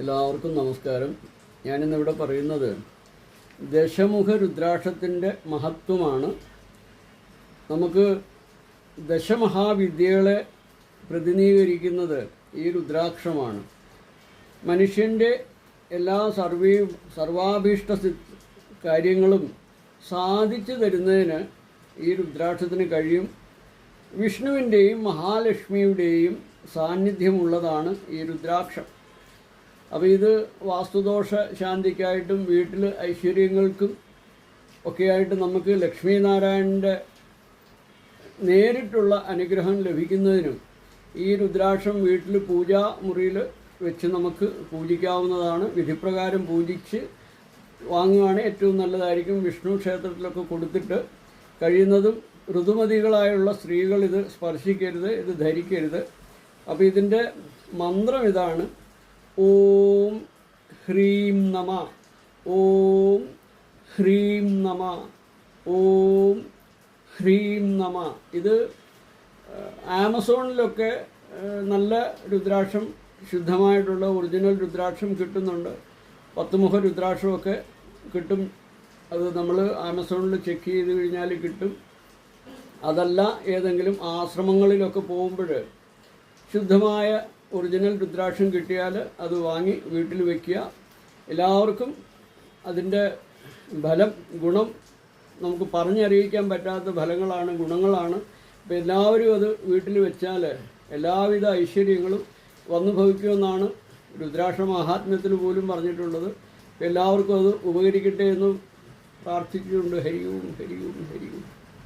എല്ലാവർക്കും നമസ്കാരം. ഞാനിന്നിവിടെ പറയുന്നത് ദശമുഖ രുദ്രാക്ഷത്തിന്റെ മഹത്വമാണ്. നമുക്ക് ദശമഹാവിദ്യകളെ പ്രതിനിധീകരിക്കുന്നത് ഈ രുദ്രാക്ഷമാണ്. മനുഷ്യന്റെ എല്ലാ സർവീ സർവാഭീഷ്ട കാര്യങ്ങളും സാധിച്ചു തരുന്നതിന് ഈ രുദ്രാക്ഷത്തിന് കഴിയും. വിഷ്ണുവിന്റെയും മഹാലക്ഷ്മിയുടെയും സാന്നിധ്യമുള്ളതാണ് ഈ രുദ്രാക്ഷം. അപ്പോൾ ഇത് വാസ്തുദോഷ ശാന്തിക്കായിട്ടും വീട്ടിൽ ഐശ്വര്യങ്ങൾക്കും ഒക്കെയായിട്ട് നമുക്ക് ലക്ഷ്മി നാരായണന്റെ നേരിട്ടുള്ള അനുഗ്രഹം ലഭിക്കുന്നതിനും ഈ രുദ്രാക്ഷം വീട്ടിൽ പൂജാ മുറിയിൽ വെച്ച് നമുക്ക് പൂജിക്കാവുന്നതാണ്. വിധിപ്രകാരം പൂജിച്ച് വാങ്ങുകയാണ് ഏറ്റവും നല്ലതായിരിക്കും. വിഷ്ണു ക്ഷേത്രത്തിലൊക്കെ കൊടുത്തിട്ട് കഴിയുന്നതും ഋതുമതികളായുള്ള സ്ത്രീകൾ ഇത് സ്പർശിക്കരുത് ഇത് ധരിക്കരുത്. അപ്പോൾ ഇതിന്റെ മന്ത്രം ഇതാണ്. ഓം ഹ്രീം നമ. ഓം ഹ്രീം നമ. ഓം ഹ്രീം നമ. ഇത് ആമസോണിലൊക്കെ നല്ല രുദ്രാക്ഷം ശുദ്ധമായിട്ടുള്ള ഒറിജിനൽ രുദ്രാക്ഷം കിട്ടുന്നുണ്ട്. പത്തുമുഖ രുദ്രാക്ഷമൊക്കെ കിട്ടും. അത് നമ്മൾ ആമസോണിൽ ചെക്ക് ചെയ്ത് കഴിഞ്ഞാൽ കിട്ടും. അതല്ല ഏതെങ്കിലും ആശ്രമങ്ങളിലൊക്കെ പോകുമ്പോൾ ശുദ്ധമായ ഒറിജിനൽ രുദ്രാക്ഷം കിട്ടിയാൽ അത് വാങ്ങി വീട്ടിൽ വയ്ക്കുക എല്ലാവർക്കും അതിന്റെ ഫലം ഗുണം നമുക്ക് പറഞ്ഞറിയിക്കാൻ പറ്റാത്ത ഫലങ്ങളാണ് ഗുണങ്ങളാണ്. അപ്പോൾ എല്ലാവരും അത് വീട്ടിൽ വെച്ചാൽ എല്ലാവിധ ഐശ്വര്യങ്ങളും വന്നു ഭവിക്കുമെന്നാണ് രുദ്രാക്ഷ മഹാത്മ്യത്തിൽ പോലും പറഞ്ഞിട്ടുള്ളത്. എല്ലാവർക്കും അത് ഉപകരിക്കട്ടെ എന്ന് പ്രാർത്ഥിച്ചുകൊണ്ട് ഹരിയും ഹരിയും ഹരിയും.